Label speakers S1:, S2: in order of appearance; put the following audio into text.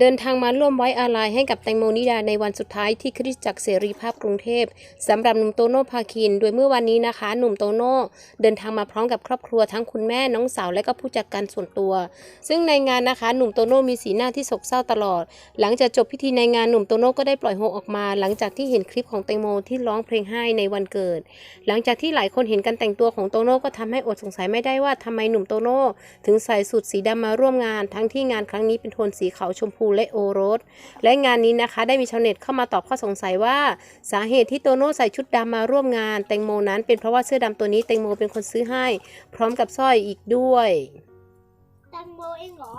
S1: เดินทางมาร่วมไว้อาลัยให้กับแตงโมนิดาในวันสุดท้ายที่คริสตจักรเสรีภาพกรุงเทพสำหรับหนุ่มโตโน่พาคิน โดยเมื่อวันนี้นะคะ หนุ่มโตโน่เดินทางมาพร้อมกับครอบครัวทั้งคุณแม่น้องสาวและก็ผู้จัดการส่วนตัว ซึ่งในงานนะคะ หนุ่มโตโน่มีสีหน้าที่โศกเศร้าตลอด หลังจากจบพิธีในงานหนุ่มโตโน่ก็ได้ปล่อยโฮออกมา หลังจากที่เห็นคลิปของแตงโมที่ร้องเพลงให้ในวันเกิด หลังจากที่หลายคนเห็นการแต่งตัวของโตโน่ก็ทำให้อดสงสัยไม่ได้ว่าทำไมหนุ่มโตโน่ถึงใส่สูทสีดำมาร่วมงาน ทั้งที่งานครั้งนี้เป็นโทนสีขาวชมพูและโอรส และงานนี้นะคะได้มีชาวเน็ตเข้ามาตอบข้อสงสัยว่า สาเหตุที่โตโน่ใส่ชุดดำมาร่วมงานแตงโมนั้นเป็นเพราะว่าเสื้อดำตัวนี้แตงโมเป็นคนซื้อให้ พร้อมกับสร้อยอีกด้วย
S2: แตงโมเองเหรอ